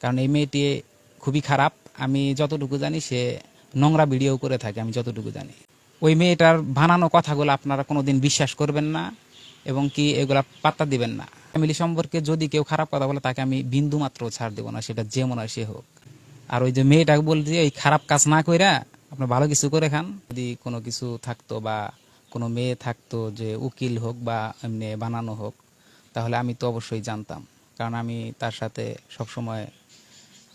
কারণ এই মেয়েটি খুবই খারাপ। আমি যতটুকু জানি সে নোংরা ভিডিও করে থাকে, আমি যতটুকু জানি। ওই মেয়েটার বানানো কথাগুলো আপনারা কোনোদিন বিশ্বাস করবেন না এবং কি এগুলা পাত্তা দিবেন না। ফ্যামিলি সম্পর্কে যদি কেউ খারাপ কথা বলে, তাকে আমি বিন্দু মাত্র ছাড় দেবো না, সেটা যে মনে হয় সে হোক। আর ওই যে মেয়েটাকে বলছি ওই খারাপ কাজ না কইরা আপনি ভালো কিছু করে খান। যদি কোনো কিছু থাকতো বা কোনো মেয়ে থাকতো যে উকিল হোক বা এমনি বানানো হোক, তাহলে আমি তো অবশ্যই জানতাম। কারণ আমি তার সাথে সবসময়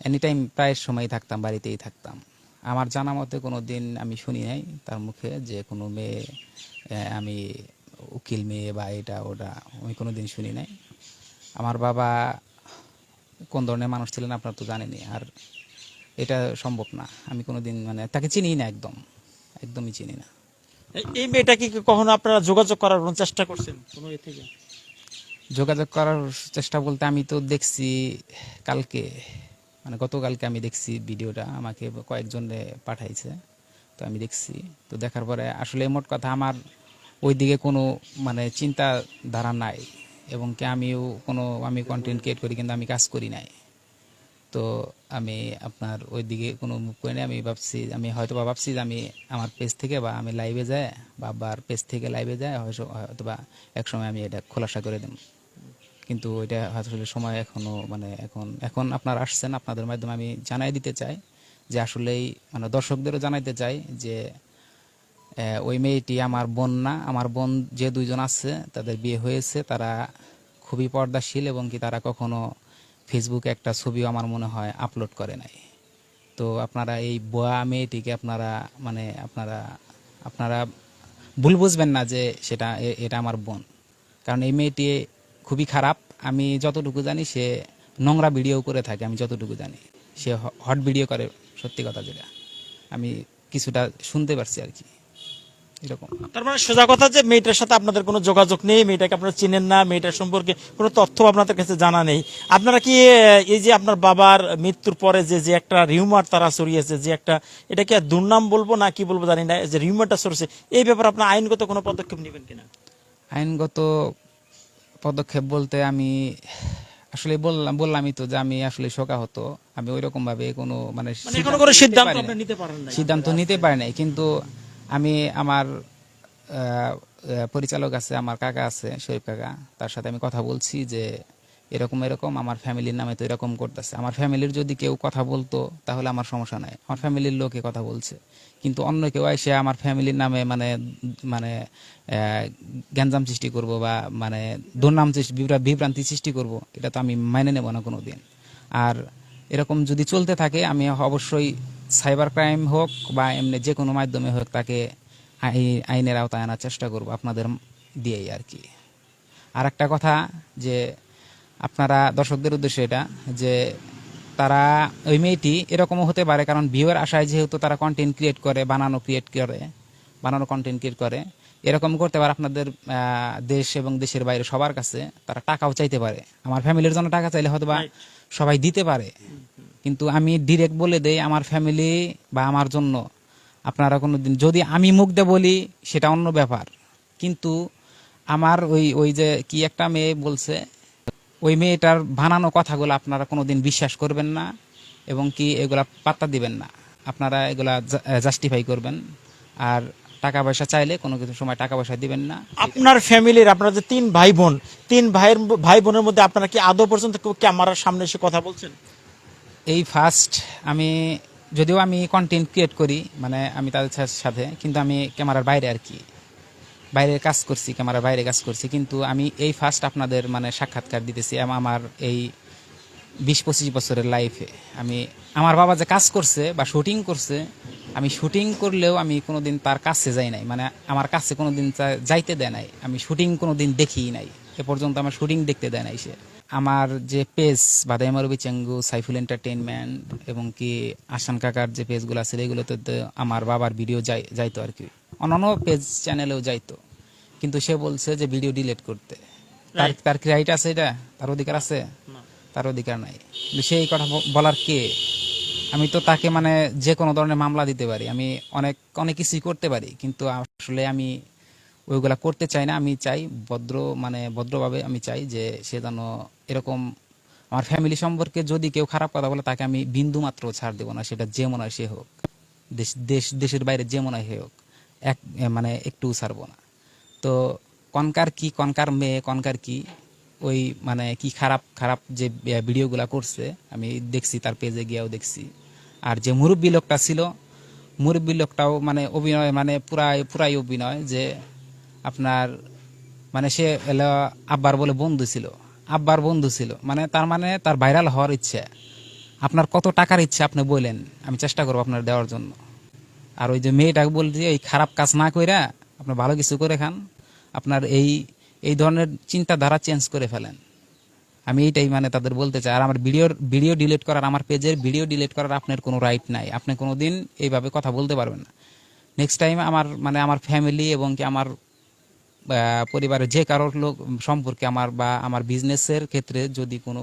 এনি টাইম প্রায় সময় থাকতাম বাড়িতেই থাকতাম। আমার জানা মতে কোনো দিন আমি শুনি নাই তার মুখে যে কোনো মেয়ে আমি উকিল মেয়ে বা এটা ওটা আমি কোনো দিন শুনি নাই। আমার বাবা কোন ধরনের মানুষ ছিলেন আপনারা তো জানেনই আর এটা সম্ভব না। আমি কোনো দিন মানে তাকে চিনি না একদম একদমই চিনি না। এই- এই মেয়েটা কি কখনো আপনারা যোগাযোগ করার কোনো চেষ্টা করছেন কোনো এ থেকে? যোগাযোগ করার চেষ্টা বলতে আমি তো দেখছি কালকে মানে গতকালকে আমি দেখছি ভিডিওটা, আমাকে কয়েকজনে পাঠাইছে, তো আমি দেখছি। তো দেখার পরে আসলে মোট কথা আমার ওই দিকে কোনো মানে চিন্তা ধারা নাই এবং কি আমিও কোনো, আমি কন্টেন্ট ক্রিয়েট করি কিন্তু আমি কাজ করি নাই। তো আমি আপনার ওইদিকে কোনো মুভ করি আমি ভাবছি, আমি হয়তো বা ভাবছি যে আমি আমার পেজ থেকে বা আমি লাইভে যাই বা পেজ থেকে লাইভে যাই, হয়তো বা এক সময় আমি এটা খোলাসা করে দেব। কিন্তু ওইটা আসলে সময় এখনও মানে এখন এখন আপনার আসছেন, আপনাদের মাধ্যমে আমি জানাই দিতে চাই যে আসলেই মানে দর্শকদেরও জানাইতে চাই যে ওই মেয়েটি আমার বোন না, আমার বোন যে দুইজন আছে, তাদের বিয়ে হয়েছে, তারা খুবই পর্দাশীল এবং কি তারা কখনো ফেসবুকে একটা ছবিও আমার মনে হয় আপলোড করে নাই। তো আপনারা এই বোয়া মেয়েটিকে আপনারা মানে আপনারা আপনারা ভুল বুঝবেন না যে সেটা এটা আমার বোন। কারণ এই মেয়েটি খুবই খারাপ। আমি যতটুকু জানি সে নোংরা ভিডিও করে থাকে আমি যতটুকু জানি। সে হট ভিডিও করে সত্যি কথা যেটা। আমি কিছুটা শুনতে পারছি আর কি। এরকম। তার মানে সোজা কথা যে মেয়েটার সাথে আপনাদের কোনো যোগাযোগ নেই মেয়েটাকে আপনারা চিনেন না মেয়েটার সম্পর্কে কোনো তথ্য আপনাদের কাছে জানা নেই। আপনারা কি এই যে আপনার বাবার মৃত্যুর পরে যে যে একটা রিউমার তারা ছড়িয়েছে যে একটা এটা কি আর দুর্নাম বলব না কি বলব জানি না যে রিউমারটা ছড়িয়েছে এই ব্যাপারে আপনার আইনগত কোনো পদক্ষেপ নেবেন কিনা? আইনগত পদক্ষেপ বলতে আমি আসলে বললাম বললামই তো যে আমি আসলে শোকা হতো আমি ওই রকম ভাবে কোনো মানে মানে সিদ্ধান্ত। নিতে পারেন না সিদ্ধান্ত নিতে পারি নাই। কিন্তু আমি আমার পরিচালক আছে আমার কাকা আছে শরীফ কাকা তার সাথে আমি কথা বলছি যে এরকম এরকম, আমার ফ্যামিলির নামে তো এরকম করতেছে। আমার ফ্যামিলির যদি কেউ কথা বলতো, তাহলে আমার সমস্যা নাই। আমার ফ্যামিলির লোকে কথা বলছে। কিন্তু অন্য কেউ এসে আমার ফ্যামিলির নামে মানে মানে গ্যাঞ্জাম সৃষ্টি করব বা মানে দুর্নাম সৃষ্টি বিভ্রান্তি সৃষ্টি করব, এটা তো আমি মেনে নেব না কোনোদিন। আর এরকম যদি চলতে থাকে, আমি অবশ্যই সাইবার ক্রাইম হোক বা এমনি যে কোনো মাধ্যমে হোক তাকে আই- আইনের আওতায় আনার চেষ্টা করব, আপনাদের দিয়েই আর কি। আর একটা কথা যে আপনারা দর্শকদের উদ্দেশ্যে এটা যে তারা ওই মেয়েটি এরকমও হতে পারে কারণ ভিউয়ের আশায় যেহেতু তারা কন্টেন্ট ক্রিয়েট করে বানানো ক্রিয়েট করে বানানো কন্টেন্ট ক্রিয়েট করে এরকম করতে পারে আপনাদের দেশ এবং দেশের বাইরে সবার কাছে তারা টাকাও চাইতে পারে। আমার ফ্যামিলির জন্য টাকা চাইলে হয়তো বা সবাই দিতে পারে। কিন্তু আমি ডিরেক্ট বলে দেই আমার ফ্যামিলি বা আমার জন্য আপনারা কোনো দিন যদি আমি মুখ দিয়ে বলি সেটা অন্য ব্যাপার। কিন্তু আমার ওই ওই যে কি একটা মেয়ে বলছে ওই মেয়েটার বানানো কথাগুলো আপনারা কোনোদিন বিশ্বাস করবেন না এবং কি এগুলা পাত্তা দিবেন না। আপনারা এগুলা জাস্টিফাই করবেন। আর টাকা পয়সা চাইলে কোনো কিছু সময় টাকা পয়সা দিবেন না। আপনার ফ্যামিলির আপনারা যে তিন ভাই বোন তিন ভাইয়ের ভাই বোনের মধ্যে আপনারা কি আদৌ পর্যন্ত কেউ ক্যামেরার সামনে এসে কথা বলছেন? এই ফার্স্ট আমি যদিও আমি কন্টেন্ট ক্রিয়েট করি মানে আমি তাদের সাথে কিন্তু আমি ক্যামেরার বাইরে আর কি। বাইরে কাজ করছি ক্যামেরা বাইরে কাজ করছি, কিন্তু আমি এই ফার্স্ট আপনাদের মানে সাক্ষাৎকার দিতেছি আমার এই বিশ পঁচিশ বছরের লাইফে আমি, আমার বাবা যে কাজ করছে বা শুটিং করছে, আমি শুটিং করলেও আমি কোনো দিন তার কাছে যাই নাই। মানে আমার কাছে কোনোদিন তা- যাইতে দেয় নাই। আমি শুটিং কোনো দিন দেখিই নাই। এ পর্যন্ত আমার শুটিং দেখতে দেয় নাই সে। আমার যে পেজ বাদাইমারবি চেঙ্গু, সাইফুল এন্টারটেনমেন্ট এবং কি আসান কাকার যে পেজগুলো আছে, এগুলোতে আমার বাবার ভিডিও যাই, যাইতো আর কি। অন্যান্য পেজ চ্যানেলেও যাইতো। কিন্তু সে বলছে যে ভিডিও ডিলিট করতে। তার তার কি রাইট আছে এটা? তার অধিকার আছে? তার অধিকার নাই। সেই কথা বলার কে? আমি তো তাকে মানে যে কোনো ধরনের মামলা দিতে পারি। আমি অনেক অনেক কিছুই করতে পারি। কিন্তু আসলে আমি ওইগুলা করতে চাই না। আমি চাই ভদ্র মানে ভদ্রভাবে আমি চাই যে সে যেন এরকম আমার ফ্যামিলি সম্পর্কে যদি কেউ খারাপ কথা বলে তাকে আমি বিন্দু মাত্র ছাড় দেবো না। সেটা যে মনে হয় সে হোক। দেশ দেশ দেশের বাইরে যে মনে হয় সে হোক। এক মানে একটু ছাড়বো না। তো কনকার কি, কনকার মেয়ে, কনকার কি, ওই মানে কি খারাপ খারাপ যে ভিডিওগুলা করছে, আমি দেখছি, তার পেজে গিয়েও দেখছি। আর যে মুরব্বী লোকটা ছিল, মুরব্বী লোকটাও মানে অভিনয় মানে পুরাই পুরাই অভিনয় যে আপনার মানে সে এলো আব্বার বলে বন্ধু ছিল, আব্বার বন্ধু ছিল। মানে তার মানে তার ভাইরাল হওয়ার ইচ্ছে। আপনার কত টাকার ইচ্ছে আপনি বললেন আমি চেষ্টা করব আপনার দেওয়ার জন্য। আর ওই যে মেয়েটাকে বলছি, এই খারাপ কাজ না কইরা আপনি ভালো কিছু করে খান। আপনার এই এই ধরনের চিন্তাধারা চেঞ্জ করে ফেলেন। আমি এইটাই মানে তাদের বলতে চাই। আর আমার ভিডিওর ভিডিও ডিলিট করার, আমার পেজের ভিডিও ডিলিট করার আপনার কোনো রাইট নাই। আপনি কোনো দিন এইভাবে কথা বলতে পারবেন না। নেক্সট টাইম আমার মানে আমার ফ্যামিলি এবং কি আমার পরিবারের যে কারোর লোক সম্পর্কে আমার বা আমার বিজনেসের ক্ষেত্রে যদি কোনো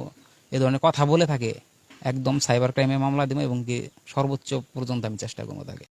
এ ধরনের কথা বলে থাকে, একদম সাইবার ক্রাইমে মামলা দেবো এবং কি সর্বোচ্চ পর্যন্ত আমি চেষ্টা করব তাকে।